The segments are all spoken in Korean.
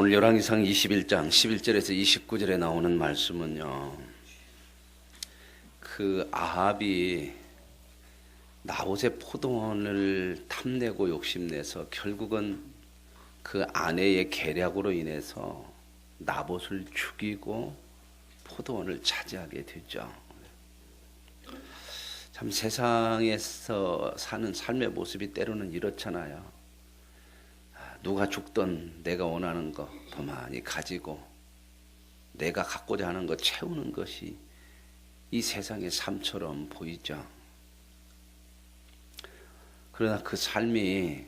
오늘 열왕기상 21장 11절에서 29절에 나오는 말씀은요. 그 아합이 나봇의 포도원을 탐내고 욕심내서 결국은 그 아내의 계략으로 인해서 나봇을 죽이고 포도원을 차지하게 되죠. 참 세상에서 사는 삶의 모습이 때로는 이렇잖아요. 누가 죽던 내가 원하는 거 더 많이 가지고 내가 갖고자 하는 거 채우는 것이 이 세상의 삶처럼 보이죠. 그러나 그 삶이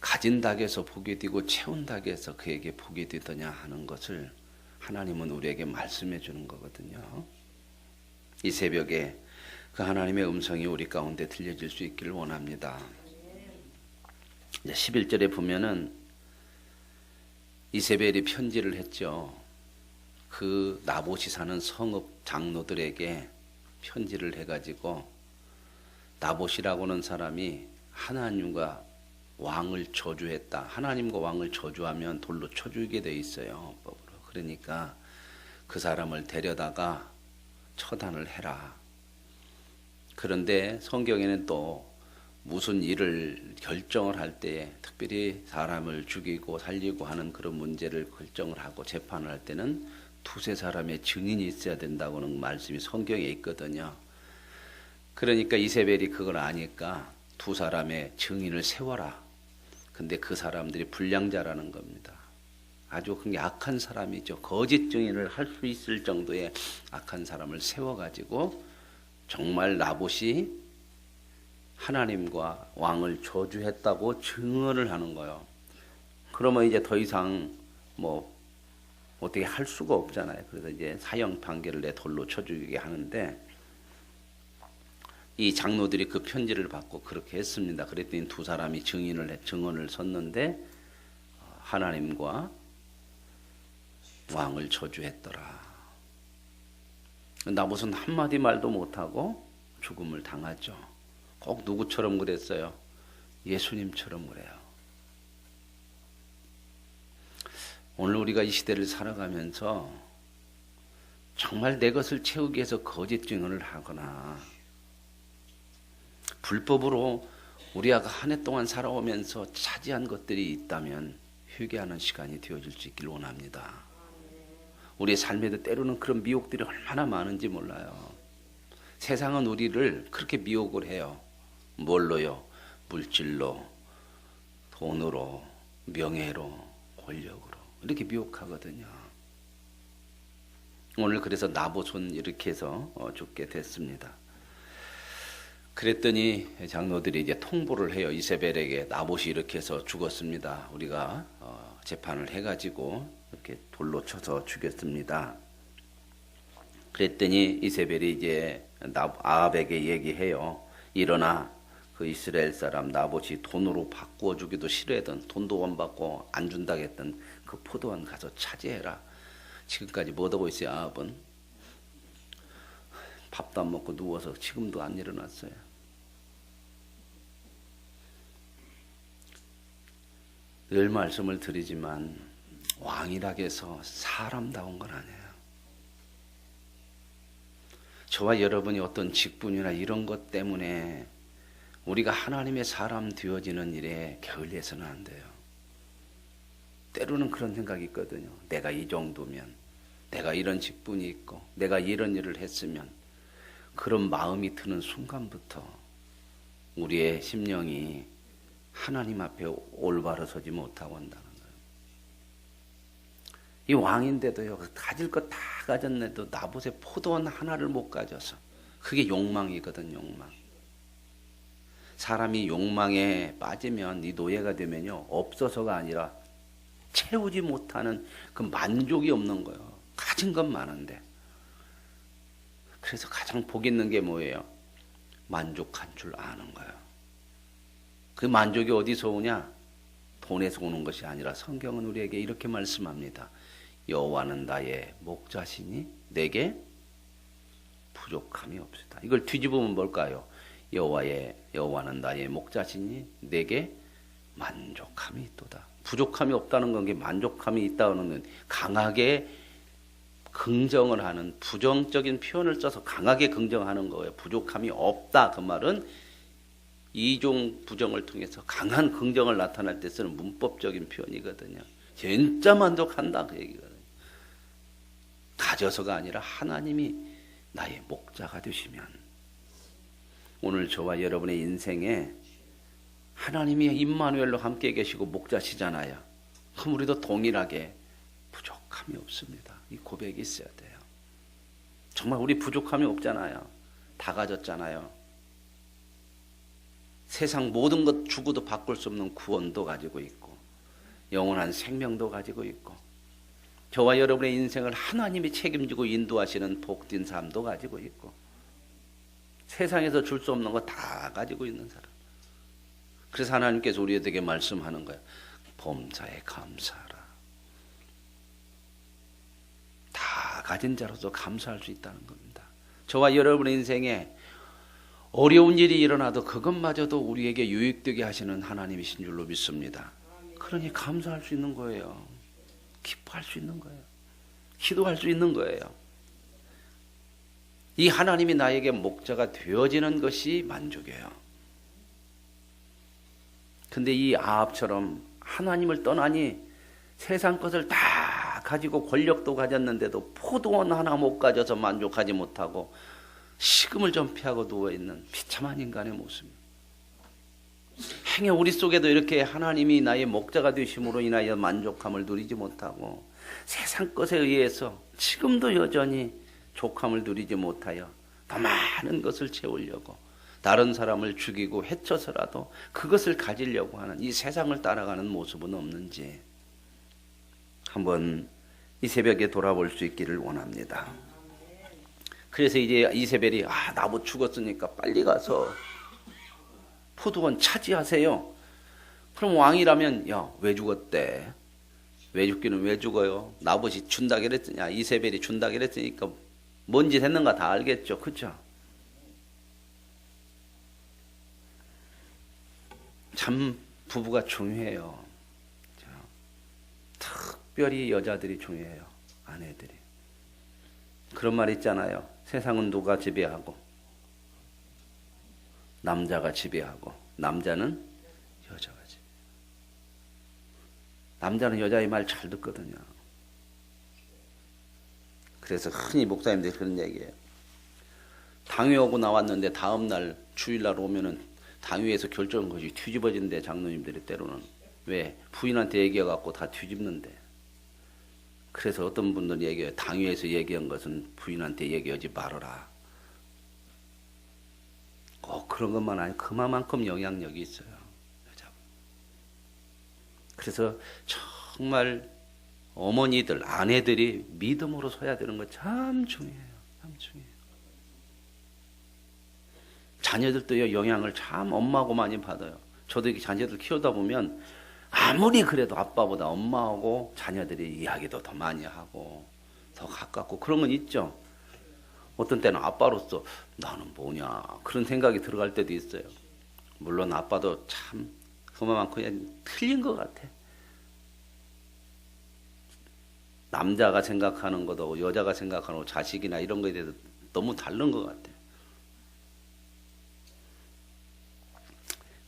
가진 닭에서 복이 되고 채운 닭에서 그에게 복이 되더냐 하는 것을 하나님은 우리에게 말씀해 주는 거거든요. 이 새벽에 그 하나님의 음성이 우리 가운데 들려질 수 있기를 원합니다. 11절에 보면은 이세벨이 편지를 했죠. 그 나봇이 사는 성읍 장로들에게 편지를 해가지고 나봇이라고는 사람이 하나님과 왕을 저주했다. 하나님과 왕을 저주하면 돌로 쳐주게 돼 있어요. 법으로. 그러니까 그 사람을 데려다가 처단을 해라. 그런데 성경에는 또 무슨 일을 결정을 할때 특별히 사람을 죽이고 살리고 하는 그런 문제를 결정을 하고 재판을 할 때는 두세 사람의 증인이 있어야 된다고는 말씀이 성경에 있거든요. 그러니까 이세벨이 그걸 아니까 두 사람의 증인을 세워라. 근데 그 사람들이 불량자라는 겁니다. 아주 그 악한 사람이죠. 거짓 증인을 할 수 있을 정도의 악한 사람을 세워가지고 정말 나봇이 하나님과 왕을 저주했다고 증언을 하는 거예요. 그러면 이제 더 이상 뭐 어떻게 할 수가 없잖아요. 그래서 이제 사형 판결을 내 돌로 쳐주게 하는데 이 장로들이 그 편지를 받고 그렇게 했습니다. 그랬더니 두 사람이 증인을 해, 증언을 섰는데 어, 하나님과 왕을 저주했더라. 나무슨 한마디 말도 못하고 죽음을 당하죠. 꼭 누구처럼 그랬어요? 예수님처럼 그래요. 오늘 우리가 이 시대를 살아가면서 정말 내 것을 채우기 위해서 거짓 증언을 하거나 불법으로 우리가 한 해 동안 살아오면서 차지한 것들이 있다면 회개하는 시간이 되어질 수 있길 원합니다. 우리의 삶에도 때로는 그런 미혹들이 얼마나 많은지 몰라요. 세상은 우리를 그렇게 미혹을 해요. 뭘로요? 물질로, 돈으로, 명예로, 권력으로 이렇게 미혹하거든요. 오늘 그래서 나보손 이렇게 해서 어, 죽게 됐습니다. 그랬더니 장로들이 이제 통보를 해요. 이세벨에게 나봇이 이렇게 해서 죽었습니다. 우리가 어, 재판을 해가지고 이렇게 돌로 쳐서 죽였습니다. 그랬더니 이세벨이 이제 아합에게 얘기해요. 일어나 그 이스라엘 사람 나봇이 돈으로 바꾸어 주기도 싫어했던 돈도 원받고 안 준다고 했던 그 포도원 가서 차지해라. 지금까지 못 하고 있어요, 아합은. 밥도 안 먹고 누워서 지금도 안 일어났어요. 늘 말씀을 드리지만 왕이라고 해서 사람다운 건 아니에요. 저와 여러분이 어떤 직분이나 이런 것 때문에 우리가 하나님의 사람 되어지는 일에 게을리해서는 안 돼요. 때로는 그런 생각이 있거든요. 내가 이 정도면, 내가 이런 직분이 있고, 내가 이런 일을 했으면, 그런 마음이 드는 순간부터 우리의 심령이 하나님 앞에 올바로 서지 못하고 한다는 거예요. 이 왕인데도요, 가질 것 다 가졌는데도 나봇의 포도원 하나를 못 가져서. 그게 욕망이거든, 욕망. 사람이 욕망에 빠지면 이 노예가 되면요, 없어서가 아니라 채우지 못하는 그 만족이 없는 거예요. 가진 건 많은데. 그래서 가장 복 있는 게 뭐예요? 만족한 줄 아는 거예요. 그 만족이 어디서 오냐? 돈에서 오는 것이 아니라 성경은 우리에게 이렇게 말씀합니다. 여호와는 나의 목자시니 내게 부족함이 없다. 이걸 뒤집으면 뭘까요? 여호와의 여호와는 나의 목자시니 내게 만족함이 있도다. 부족함이 없다는 건게 만족함이 있다는 건 강하게 긍정을 하는 부정적인 표현을 써서 강하게 긍정하는 거예요. 부족함이 없다 그 말은 이종 부정을 통해서 강한 긍정을 나타낼 때 쓰는 문법적인 표현이거든요. 진짜 만족한다 그 얘기거든요. 가져서가 아니라 하나님이 나의 목자가 되시면 오늘 저와 여러분의 인생에 하나님이 임마누엘로 함께 계시고 목자시잖아요. 그럼 우리도 동일하게 부족함이 없습니다. 이 고백이 있어야 돼요. 정말 우리 부족함이 없잖아요. 다 가졌잖아요. 세상 모든 것 주고도 바꿀 수 없는 구원도 가지고 있고 영원한 생명도 가지고 있고 저와 여러분의 인생을 하나님이 책임지고 인도하시는 복된 삶도 가지고 있고 세상에서 줄 수 없는 거 다 가지고 있는 사람. 그래서 하나님께서 우리에게 말씀하는 거예요. 범사에 감사하라. 다 가진 자로서 감사할 수 있다는 겁니다. 저와 여러분의 인생에 어려운 일이 일어나도 그것마저도 우리에게 유익되게 하시는 하나님이신 줄로 믿습니다. 그러니 감사할 수 있는 거예요. 기뻐할 수 있는 거예요. 기도할 수 있는 거예요. 이 하나님이 나에게 목자가 되어지는 것이 만족이에요. 근데 이 아합처럼 하나님을 떠나니 세상 것을 다 가지고 권력도 가졌는데도 포도원 하나 못 가져서 만족하지 못하고 식음을 전폐하고 누워있는 비참한 인간의 모습입니다. 행여 우리 속에도 이렇게 하나님이 나의 목자가 되심으로 인하여 만족함을 누리지 못하고 세상 것에 의해서 지금도 여전히 족함을 누리지 못하여 더 많은 것을 채우려고 다른 사람을 죽이고 해쳐서라도 그것을 가지려고 하는 이 세상을 따라가는 모습은 없는지 한번 이 새벽에 돌아볼 수 있기를 원합니다. 그래서 이제 이세벨이 아 나무 죽었으니까 빨리 가서 포도원 차지하세요. 그럼 왕이라면 야 왜 죽었대? 왜 죽기는 왜 죽어요? 나봇이 준다 그랬더니 이세벨이 준다 그랬으니까 뭔 짓 했는가 다 알겠죠, 그렇죠? 참 부부가 중요해요. 특별히 여자들이 중요해요. 아내들이. 그런 말 있잖아요. 세상은 누가 지배하고 남자가 지배하고 남자는 여자가 지배. 남자는 여자의 말 잘 듣거든요. 그래서 흔히 목사님들이 그런 얘기해요. 당회 오고 나왔는데 다음 날 주일날 오면은 당회에서 결정한 것이 뒤집어진대 장로님들이 때로는 왜 부인한테 얘기해갖고 다 뒤집는데 그래서 어떤 분들은 얘기해요. 당회에서 얘기한 것은 부인한테 얘기하지 말아라. 꼭 그런 것만 아니고 그만큼 영향력이 있어요. 여자. 그래서 정말 어머니들, 아내들이 믿음으로 서야 되는 거 참 중요해요. 참 중요해요. 자녀들도 영향을 참 엄마하고 많이 받아요. 저도 이렇게 자녀들 키우다 보면 아무리 그래도 아빠보다 엄마하고 자녀들이 이야기도 더 많이 하고 더 가깝고 그런 건 있죠. 어떤 때는 아빠로서 나는 뭐냐 그런 생각이 들어갈 때도 있어요. 물론 아빠도 참 그만큼 틀린 것 같아. 남자가 생각하는 것도 여자가 생각하는 것, 자식이나 이런 거에 대해서 너무 다른 것 같아.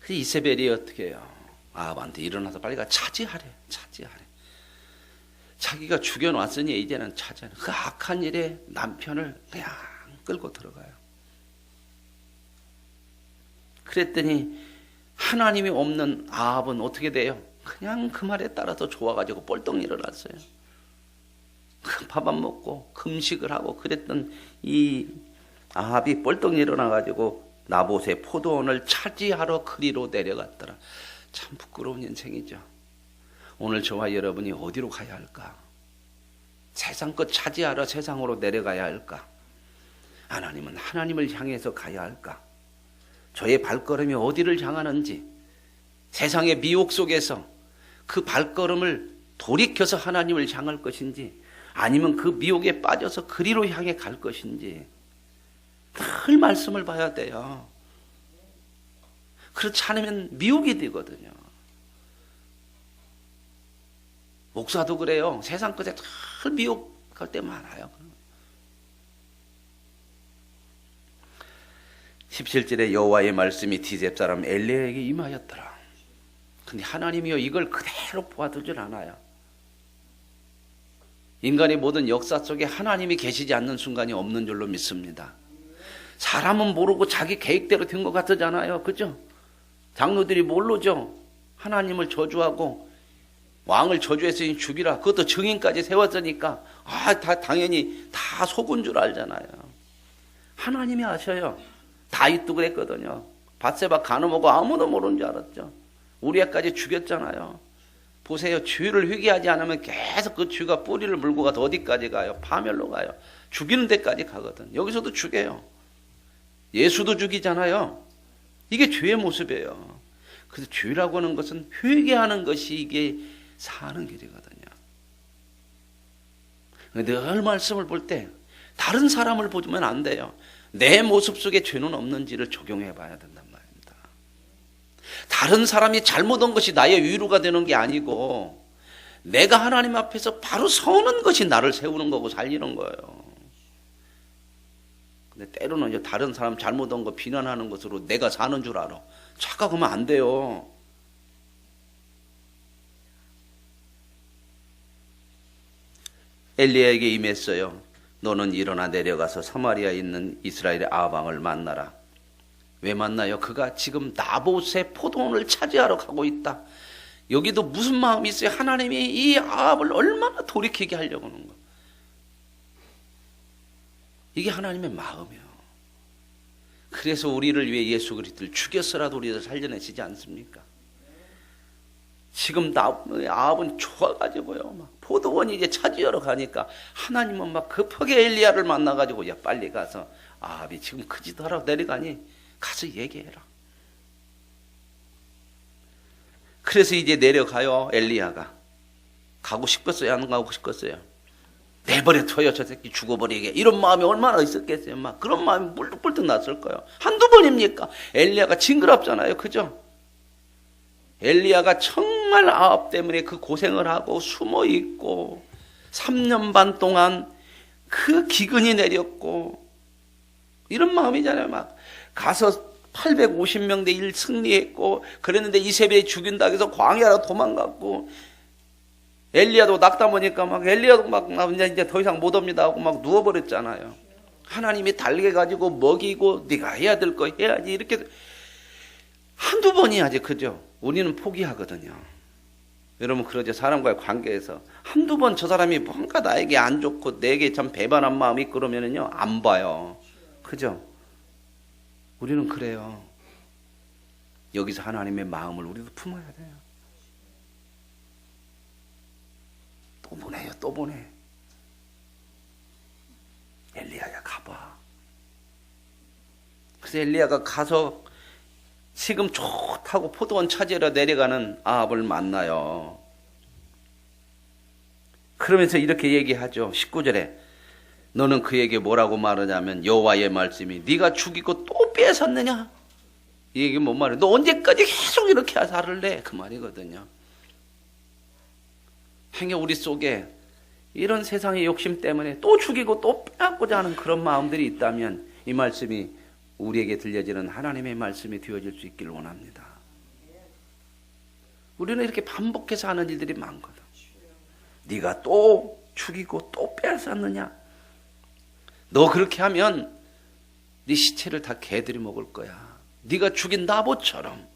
그래서 이세벨이 어떻게 해요? 아합한테 일어나서 빨리 가 차지하래, 차지하래. 자기가 죽여놨으니 이제는 차지하래. 그 악한 일에 남편을 그냥 끌고 들어가요. 그랬더니 하나님이 없는 아합은 어떻게 돼요? 그냥 그 말에 따라서 좋아가지고 뻘떡 일어났어요. 그밥안 먹고 금식을 하고 그랬던 이 아합이 뻘떡 일어나 가지고 나봇의 포도원을 차지하러 그리로 내려갔더라. 참 부끄러운 인생이죠. 오늘 저와 여러분이 어디로 가야 할까? 세상 것 차지하러 세상으로 내려가야 할까? 하나님은 하나님을 향해서 가야 할까? 저의 발걸음이 어디를 향하는지 세상의 미혹 속에서 그 발걸음을 돌이켜서 하나님을 향할 것인지 아니면 그 미혹에 빠져서 그리로 향해 갈 것인지 늘 말씀을 봐야 돼요. 그렇지 않으면 미혹이 되거든요. 목사도 그래요. 세상 끝에 늘 미혹할 때 많아요. 17절에 여호와의 말씀이 디셉 사람 엘리에게 임하였더라. 근데 하나님이요 이걸 그대로 보아두질 않아요. 인간의 모든 역사 속에 하나님이 계시지 않는 순간이 없는 줄로 믿습니다. 사람은 모르고 자기 계획대로 된 것 같잖아요. 그죠? 장로들이 모르죠. 하나님을 저주하고 왕을 저주했으니 죽이라. 그것도 증인까지 세웠으니까 아, 다 당연히 다 속은 줄 알잖아요. 하나님이 아셔요. 다윗도 그랬거든요. 바세바 간음하고 아무도 모르는 줄 알았죠. 우리아까지 죽였잖아요. 보세요. 주의를 회개하지 않으면 계속 그 주가 뿌리를 물고 가서 어디까지 가요? 파멸로 가요. 죽이는 데까지 가거든. 여기서도 죽여요. 예수도 죽이잖아요. 이게 죄의 모습이에요. 그래서 죄라고 하는 것은 회개하는 것이 이게 사는 길이거든요. 늘 말씀을 볼 때 다른 사람을 보면 안 돼요. 내 모습 속에 죄는 없는지를 적용해 봐야 말입니다. 다른 사람이 잘못한 것이 나의 위로가 되는 게 아니고 내가 하나님 앞에서 바로 서는 것이 나를 세우는 거고 살리는 거예요. 근데 때로는 이제 다른 사람 잘못한 거 비난하는 것으로 내가 사는 줄 알아. 착각하면 안 돼요. 엘리야에게 임했어요. 너는 일어나 내려가서 사마리아에 있는 이스라엘의 아방을 만나라. 왜 만나요? 그가 지금 나봇의 포도원을 차지하러 가고 있다. 여기도 무슨 마음이 있어요? 하나님이 이 아합을 얼마나 돌이키게 하려고 하는 거. 이게 하나님의 마음이에요. 그래서 우리를 위해 예수 그리스도를 죽여서라도 우리를 살려내시지 않습니까? 지금 나 아합은 좋아가지고요. 막 포도원이 이제 차지하러 가니까 하나님은 막 급하게 엘리야를 만나가지고 야 빨리 가서 아합이 지금 크지도 하라고 내려가니 가서 얘기해라. 그래서 이제 내려가요 엘리야가. 가고 싶겠어요 안 가고 싶겠어요? 내버려 둬요 저 새끼 죽어버리게. 이런 마음이 얼마나 있었겠어요 막 그런 마음이 불뚝불뚝 났을 거예요. 한두 번입니까? 엘리야가 징그럽잖아요 그죠? 엘리야가 정말 아합 때문에 그 고생을 하고 숨어 있고 3년 반 동안 그 기근이 내렸고 이런 마음이잖아요 막 가서 850명 대 1 승리했고 그랬는데 이세벨이 죽인다 해서 광야로 도망갔고 엘리야도 낙담 보니까 막 엘리야도 막나 이제 이제 더 이상 못 옵니다 하고 막 누워버렸잖아요. 하나님이 달게 가지고 먹이고 네가 해야 될 거 해야지 이렇게 한두 번이야지 그죠? 우리는 포기하거든요. 여러분 그러죠 사람과의 관계에서 한두 번 저 사람이 뭔가 나에게 안 좋고 내게 참 배반한 마음이 그러면은요 안 봐요. 그죠? 우리는 그래요. 여기서 하나님의 마음을 우리도 품어야 돼요. 또 보내요, 또 보내. 엘리야야 가봐. 그래서 엘리야가 가서 지금 좋다고 포도원 찾으러 내려가는 아합을 만나요. 그러면서 이렇게 얘기하죠. 19절에 너는 그에게 뭐라고 말하냐면 여호와의 말씀이 네가 죽이고 또 뺏었느냐? 이 얘기 뭔 말이야? 너 언제까지 계속 이렇게 살을래? 그 말이거든요. 행여 우리 속에 이런 세상의 욕심 때문에 또 죽이고 또 빼앗고자 하는 그런 마음들이 있다면 이 말씀이 우리에게 들려지는 하나님의 말씀이 되어질 수 있기를 원합니다. 우리는 이렇게 반복해서 하는 일들이 많거든. 네가 또 죽이고 또 빼앗았느냐? 너 그렇게 하면 네 시체를 다 개들이 먹을 거야. 네가 죽인 나보처럼.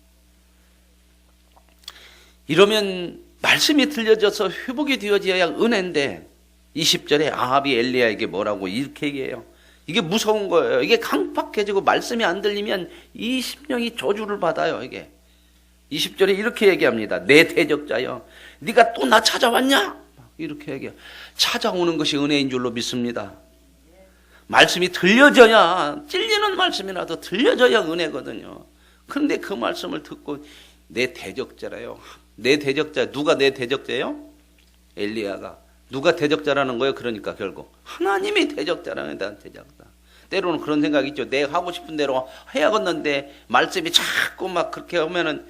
이러면 말씀이 들려져서 회복이 되어져야 은혜인데 20절에 아합이 엘리야에게 뭐라고 이렇게 얘기해요. 이게 무서운 거예요. 이게 강팍해지고 말씀이 안 들리면 이 심령이 저주를 받아요. 이게 20절에 이렇게 얘기합니다. 내 대적자여, 네가 또 나 찾아왔냐? 이렇게 얘기해. 찾아오는 것이 은혜인 줄로 믿습니다. 말씀이 들려져야 찔리는 말씀이라도 들려져야 은혜거든요. 그런데 그 말씀을 듣고 내 대적자래요. 내 대적자 누가 내 대적자예요? 엘리야가 누가 대적자라는 거예요? 그러니까 결국 하나님이 대적자라는 데 대적자. 때로는 그런 생각이 있죠. 내 하고 싶은 대로 해야겠는데 말씀이 자꾸 막 그렇게 하면은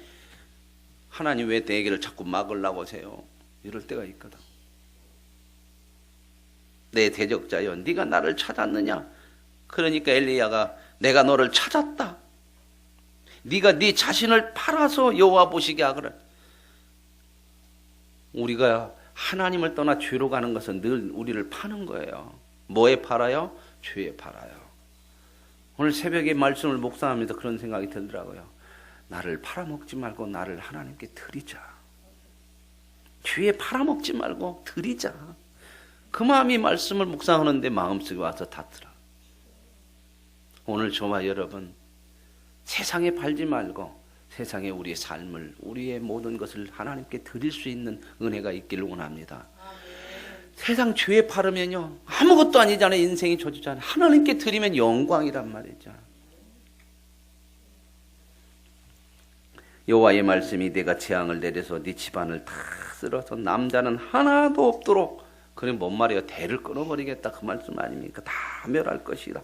하나님 왜 내 얘기를 자꾸 막으려고 하세요? 이럴 때가 있거든. 내 대적자여, 네가 나를 찾았느냐? 그러니까 엘리야가 내가 너를 찾았다. 네가 네 자신을 팔아서 여호와 보시게 하거라. 우리가 하나님을 떠나 죄로 가는 것은 늘 우리를 파는 거예요. 뭐에 팔아요? 죄에 팔아요. 오늘 새벽에 말씀을 묵상하면서 그런 생각이 들더라고요. 나를 팔아먹지 말고 나를 하나님께 드리자. 죄에 팔아먹지 말고 드리자. 그 마음이 말씀을 묵상하는데 마음속에 와서 닿더라. 오늘 저와 여러분 세상에 팔지 말고 세상에 우리의 삶을 우리의 모든 것을 하나님께 드릴 수 있는 은혜가 있기를 원합니다. 세상 죄에 팔으면요 아무것도 아니잖아요 인생이 조지잖아요 하나님께 드리면 영광이란 말이죠. 여호와의 말씀이 내가 재앙을 내려서 네 집안을 다 쓸어서 남자는 하나도 없도록 그래 뭔 말이에요 대를 끊어버리겠다 그 말씀 아닙니까 다 멸할 것이다.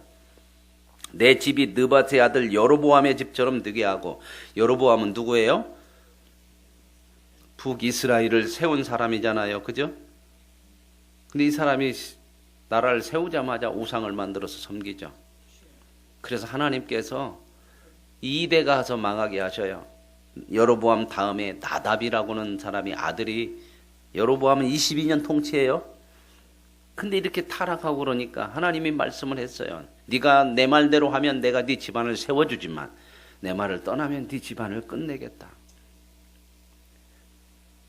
내 집이 느바의 아들 여로보암의 집처럼 되게 하고 여로보암은 누구예요? 북이스라엘을 세운 사람이잖아요. 그죠? 근데 이 사람이 나라를 세우자마자 우상을 만들어서 섬기죠. 그래서 하나님께서 이대가 가서 망하게 하셔요. 여로보암 다음에 나답이라고는 사람이 아들이 여로보암은 22년 통치해요. 근데 이렇게 타락하고 그러니까 하나님이 말씀을 했어요. 네가 내 말대로 하면 내가 네 집안을 세워주지만 내 말을 떠나면 네 집안을 끝내겠다.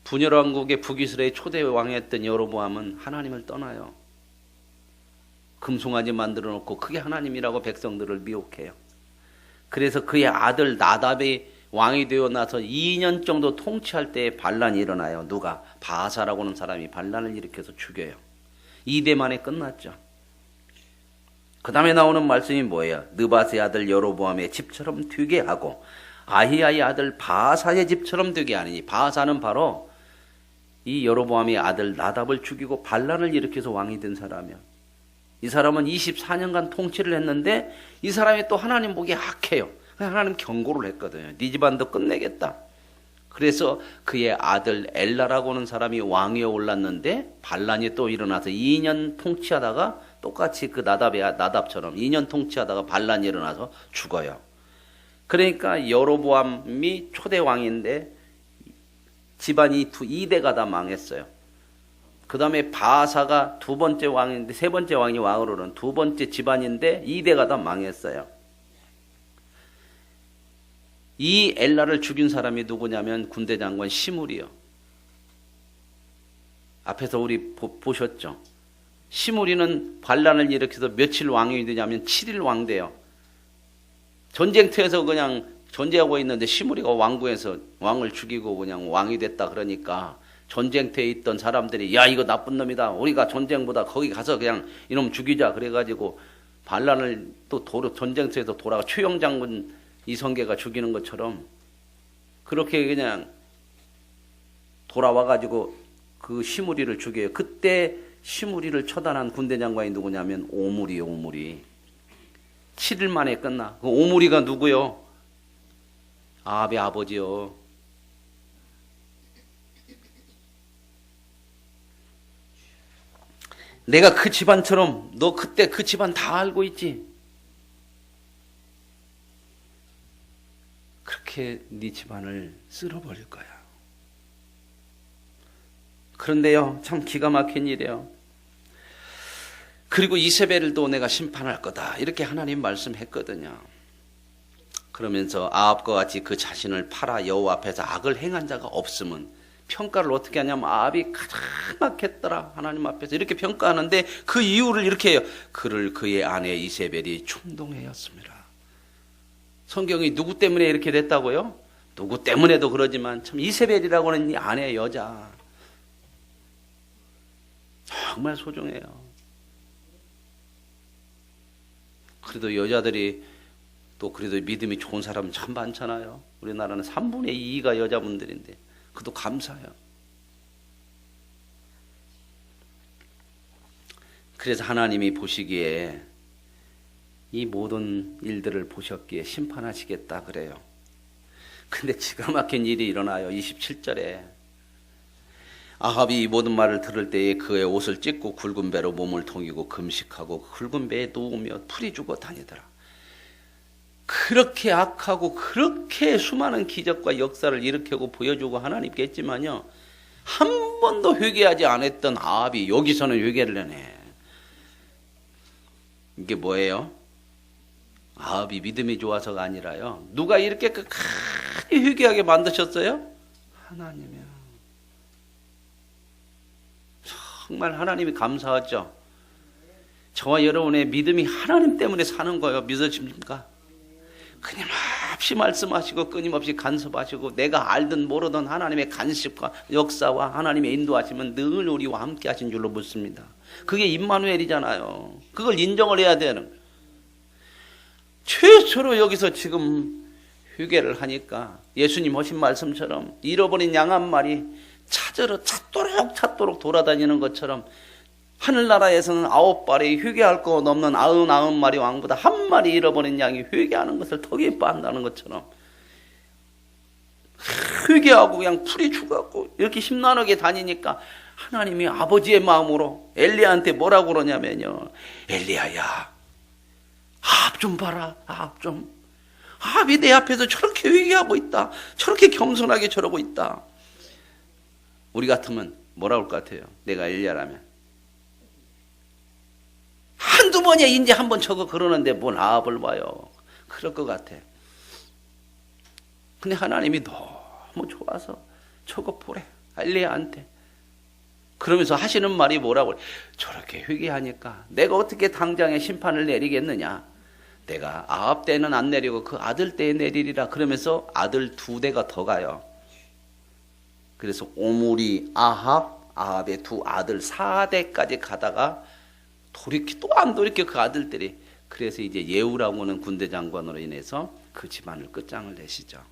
분열 왕국의 북이스라엘 초대 왕이었던 여로보암은 하나님을 떠나요. 금송아지 만들어 놓고 그게 하나님이라고 백성들을 미혹해요. 그래서 그의 아들 나답이 왕이 되어 나서 2년 정도 통치할 때 반란이 일어나요. 누가 바사라고 하는 사람이 반란을 일으켜서 죽여요. 2대 만에 끝났죠. 그 다음에 나오는 말씀이 뭐예요? 느바스의 아들 여로보암의 집처럼 되게 하고 아히야의 아들 바사의 집처럼 되게 하니 바사는 바로 이 여로보암의 아들 나답을 죽이고 반란을 일으켜서 왕이 된 사람이야. 이 사람은 24년간 통치를 했는데 이 사람이 또 하나님 보기에 악해요. 하나님 경고를 했거든요. 네 집안도 끝내겠다. 그래서 그의 아들 엘라라고 하는 사람이 왕위에 올랐는데 반란이 또 일어나서 2년 통치하다가 똑같이 그 나답의 나답처럼 2년 통치하다가 반란이 일어나서 죽어요. 그러니까 여로보암이 초대 왕인데 집안이 두 2대가 다 망했어요. 그 다음에 바사가 두 번째 왕인데 세 번째 왕이 왕으로는 두 번째 집안인데 2대가 다 망했어요. 이 엘라를 죽인 사람이 누구냐면 군대 장관 시물이요. 앞에서 우리 보, 보셨죠? 시무리는 반란을 일으켜서 며칠 왕이 되냐면 7일 왕 돼요. 전쟁터에서 그냥 전쟁하고 있는데 시무리가 왕궁에서 왕을 죽이고 그냥 왕이 됐다 그러니까 전쟁터에 있던 사람들이 야 이거 나쁜 놈이다. 우리가 전쟁보다 거기 가서 그냥 이놈 죽이자 그래가지고 반란을 또 도로, 전쟁터에서 돌아가 최영 장군 이성계가 죽이는 것처럼 그렇게 그냥 돌아와 가지고 그 시무리를 죽여요. 그때 시무리를 처단한 군대 장관이 누구냐면 오물이요, 오물이. 7일 만에 끝나. 그 오물이가 누구요? 아합의 아버지요. 내가 그 집안처럼 너 그때 그 집안 다 알고 있지? 그렇게 네 집안을 쓸어버릴 거야. 그런데요, 참 기가 막힌 일이에요. 그리고 이세벨도 내가 심판할 거다. 이렇게 하나님 말씀했거든요. 그러면서 아합과 같이 그 자신을 팔아 여호와 앞에서 악을 행한 자가 없으면 평가를 어떻게 하냐면 아합이 가장 악했더라 하나님 앞에서 이렇게 평가하는데 그 이유를 이렇게 해요. 그를 그의 아내 이세벨이 충동하였습니다. 성경이 누구 때문에 이렇게 됐다고요? 누구 때문에도 그러지만 참 이세벨이라고 하는 이 아내 여자 정말 소중해요. 그래도 여자들이 또 그래도 믿음이 좋은 사람은 참 많잖아요. 우리나라는 3분의 2가 여자분들인데 그도 감사해요. 그래서 하나님이 보시기에 이 모든 일들을 보셨기에 심판하시겠다 그래요. 근데 기가 막힌 일이 일어나요. 27절에 아합이 이 모든 말을 들을 때에 그의 옷을 찢고 굵은 배로 몸을 통이고 금식하고 굵은 배에 누우며 풀이 죽어 다니더라. 그렇게 악하고 그렇게 수많은 기적과 역사를 일으키고 보여주고 하나님께 했지만요. 한 번도 회개하지 않았던 아합이 여기서는 회개를 해내. 이게 뭐예요? 아합이 믿음이 좋아서가 아니라요. 누가 이렇게 끝까지 회개하게 만드셨어요? 하나님이요. 정말 하나님이 감사하죠. 저와 여러분의 믿음이 하나님 때문에 사는 거예요. 믿어집니까? 끊임없이 말씀하시고 끊임없이 간섭하시고 내가 알든 모르든 하나님의 간섭과 역사와 하나님의 인도하시면 늘 우리와 함께 하신 줄로 믿습니다. 그게 임마누엘이잖아요. 그걸 인정을 해야 되는. 최초로 여기서 지금 휴게를 하니까 예수님 하신 말씀처럼 잃어버린 양 한 마리 찾으러 찾도록 찾도록 돌아다니는 것처럼 하늘나라에서는 아홉 발이 회개할 거 없는 아흔 아홉 마리 왕보다 한 마리 잃어버린 양이 회개하는 것을 더 기뻐한다는 것처럼 회개하고 그냥 풀이 죽었고 이렇게 심란하게 다니니까 하나님이 아버지의 마음으로 엘리야한테 뭐라고 그러냐면요. 엘리야야 아 합 좀 봐라 아합 좀 아합이 내 앞에서 저렇게 회개하고 있다 저렇게 겸손하게 저러고 있다 우리 같으면 뭐라 올 것 같아요 내가 엘리야라면 한두 번이야 이제 한 번 저거 그러는데 뭔 아합을 봐요. 그럴 것 같아. 근데 하나님이 너무 좋아서 저거 보래. 알리야한테. 그러면서 하시는 말이 뭐라고. 저렇게 회개하니까 내가 어떻게 당장에 심판을 내리겠느냐. 내가 아합 때는 안 내리고 그 아들 때에 내리리라. 그러면서 아들 두 대가 더 가요. 그래서 오므리 아합, 아합의 두 아들 4대까지 가다가 돌이키 또 안 돌이켜 그 아들들이 그래서 이제 예우라고 하는 군대 장관으로 인해서 그 집안을 끝장을 내시죠.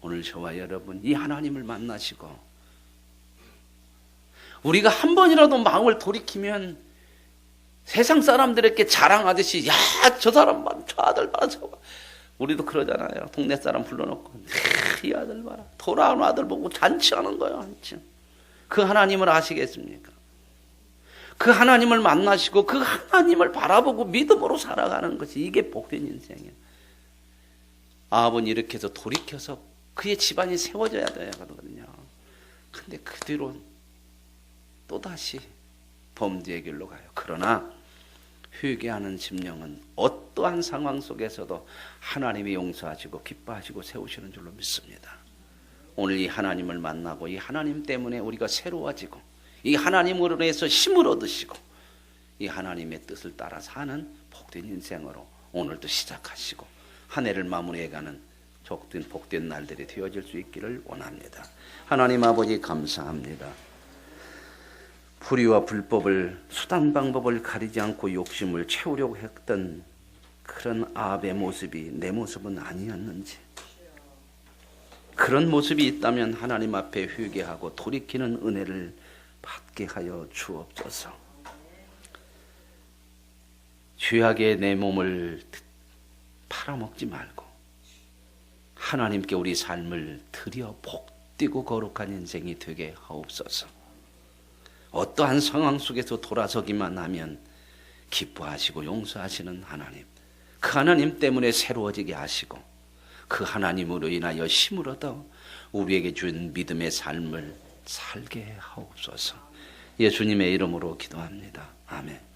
오늘 저와 여러분 이 하나님을 만나시고 우리가 한 번이라도 마음을 돌이키면 세상 사람들에게 자랑하듯이 야 저 사람 저 아들 봐라 저 봐. 우리도 그러잖아요. 동네 사람 불러놓고 이 아들 봐라 돌아온 아들 보고 잔치하는 거예요. 한층. 그 하나님을 아시겠습니까? 그 하나님을 만나시고 그 하나님을 바라보고 믿음으로 살아가는 것이 이게 복된 인생이에요. 아버님 이렇게 해서 돌이켜서 그의 집안이 세워져야 되거든요. 근데 그 뒤로 또다시 범죄의 길로 가요. 그러나 회개하는 심령은 어떠한 상황 속에서도 하나님이 용서하시고 기뻐하시고 세우시는 줄로 믿습니다. 오늘 이 하나님을 만나고 이 하나님 때문에 우리가 새로워지고 이 하나님으로 인해서 힘을 얻으시고 이 하나님의 뜻을 따라 사는 복된 인생으로 오늘도 시작하시고 한 해를 마무리해가는 복된 복된 날들이 되어질 수 있기를 원합니다. 하나님 아버지 감사합니다. 불의와 불법을 수단 방법을 가리지 않고 욕심을 채우려고 했던 그런 아합의 모습이 내 모습은 아니었는지 그런 모습이 있다면 하나님 앞에 회개하고 돌이키는 은혜를 받게 하여 주옵소서. 죄악에 내 몸을 팔아먹지 말고 하나님께 우리 삶을 드려 복되고 거룩한 인생이 되게 하옵소서. 어떠한 상황 속에서 돌아서기만 하면 기뻐하시고 용서하시는 하나님. 그 하나님 때문에 새로워지게 하시고 그 하나님으로 인하여 힘을 얻어 우리에게 준 믿음의 삶을 살게 하옵소서. 예수님의 이름으로 기도합니다. 아멘.